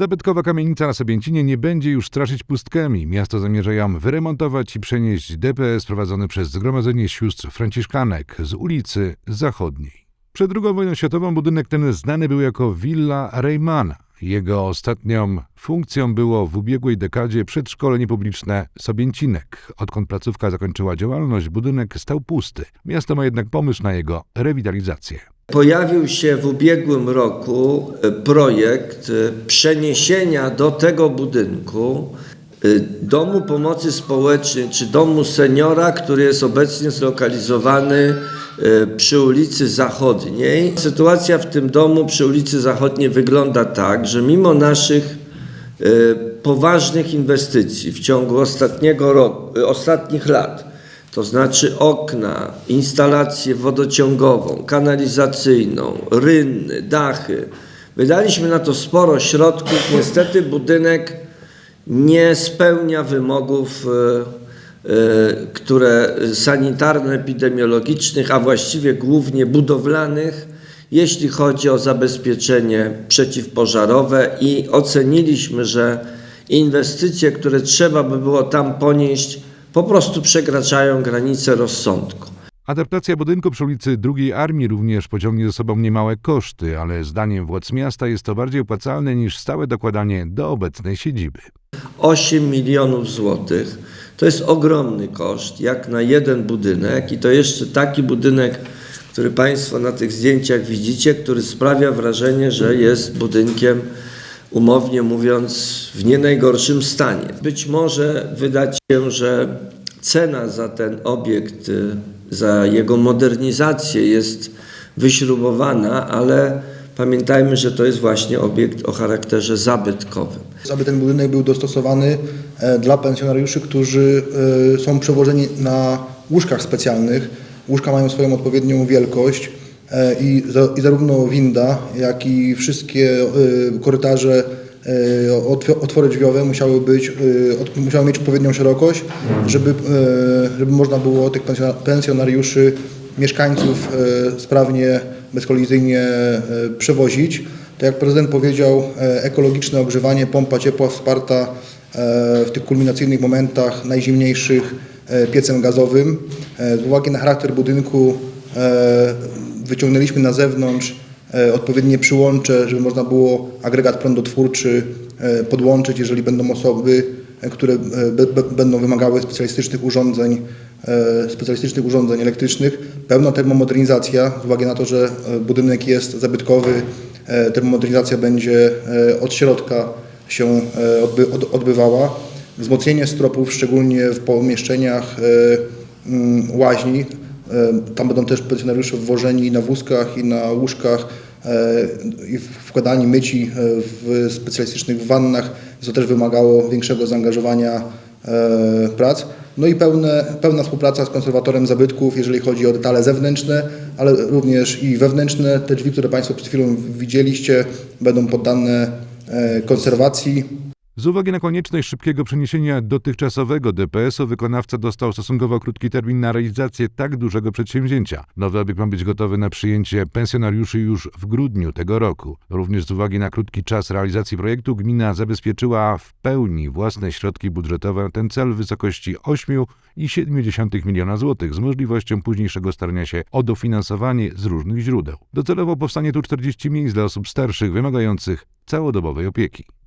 Zabytkowa kamienica na Sobięcinie nie będzie już straszyć pustkami. Miasto zamierza ją wyremontować i przenieść DPS prowadzony przez Zgromadzenie Sióstr Franciszkanek z ulicy Zachodniej. Przed II wojną światową budynek ten znany był jako Villa Reymana. Jego ostatnią funkcją było w ubiegłej dekadzie przedszkolenie publiczne Sobięcinek. Odkąd placówka zakończyła działalność, budynek stał pusty. Miasto ma jednak pomysł na jego rewitalizację. Pojawił się w ubiegłym roku e, projekt e, przeniesienia do tego budynku e, Domu Pomocy Społecznej czy Domu Seniora, który jest obecnie zlokalizowany przy ulicy Zachodniej. Sytuacja w tym domu przy ulicy Zachodniej wygląda tak, że mimo naszych poważnych inwestycji w ciągu ostatniego roku, ostatnich lat, to znaczy okna, instalację wodociągową, kanalizacyjną, rynny, dachy. Wydaliśmy na to sporo środków. Niestety budynek nie spełnia wymogów, e, e, które sanitarno-epidemiologicznych, a właściwie głównie budowlanych, jeśli chodzi o zabezpieczenie przeciwpożarowe i oceniliśmy, że inwestycje, które trzeba by było tam ponieść, po prostu przekraczają granice rozsądku. Adaptacja budynku przy ulicy Drugiej Armii również pociągnie ze sobą niemałe koszty, ale zdaniem władz miasta jest to bardziej opłacalne niż stałe dokładanie do obecnej siedziby. 8 milionów złotych to jest ogromny koszt, jak na jeden budynek, i to jeszcze taki budynek, który Państwo na tych zdjęciach widzicie, który sprawia wrażenie, że jest budynkiem, umownie mówiąc, w nie najgorszym stanie. Być może wydać się, że cena za ten obiekt, y, za jego modernizację jest wyśrubowana, ale pamiętajmy, że to jest właśnie obiekt o charakterze zabytkowym. aby ten budynek był dostosowany e, dla pensjonariuszy, którzy e, są przewożeni na łóżkach specjalnych. Łóżka mają swoją odpowiednią wielkość i, za, i zarówno winda, jak i wszystkie e, korytarze, e, otw- otwory drzwiowe musiały, być, e, musiały mieć odpowiednią szerokość, żeby, e, żeby można było tych pensjona- pensjonariuszy, mieszkańców e, sprawnie, bezkolizyjnie e, przewozić. Tak jak prezydent powiedział, e, ekologiczne ogrzewanie, pompa ciepła wsparta e, w tych kulminacyjnych momentach najzimniejszych e, piecem gazowym. E, Z uwagi na charakter budynku e, wyciągnęliśmy na zewnątrz e, odpowiednie przyłącze, żeby można było agregat prądotwórczy e, podłączyć, jeżeli będą osoby, e, które e, będą wymagały specjalistycznych urządzeń, e, specjalistycznych urządzeń elektrycznych. Pełna termomodernizacja, z uwagi na to, że e, budynek jest zabytkowy, e, termomodernizacja będzie e, od środka się e, odby, od, odbywała. Wzmocnienie stropów, szczególnie w pomieszczeniach e, łaźni. E, Tam będą też pensjonariusze wwożeni na wózkach i na łóżkach e, i wkładani myci e, w specjalistycznych wannach. To też wymagało większego zaangażowania prac. No i pełne, pełna współpraca z konserwatorem zabytków, jeżeli chodzi o detale zewnętrzne, ale również i wewnętrzne. Te drzwi, które Państwo przed chwilą widzieliście, będą poddane konserwacji. Z uwagi na konieczność szybkiego przeniesienia dotychczasowego DPS-u wykonawca dostał stosunkowo krótki termin na realizację tak dużego przedsięwzięcia. Nowy obiekt ma być gotowy na przyjęcie pensjonariuszy już w grudniu tego roku. Również z uwagi na krótki czas realizacji projektu gmina zabezpieczyła w pełni własne środki budżetowe na ten cel w wysokości 8,7 miliona złotych z możliwością późniejszego starania się o dofinansowanie z różnych źródeł. Docelowo powstanie tu 40 miejsc dla osób starszych wymagających całodobowej opieki.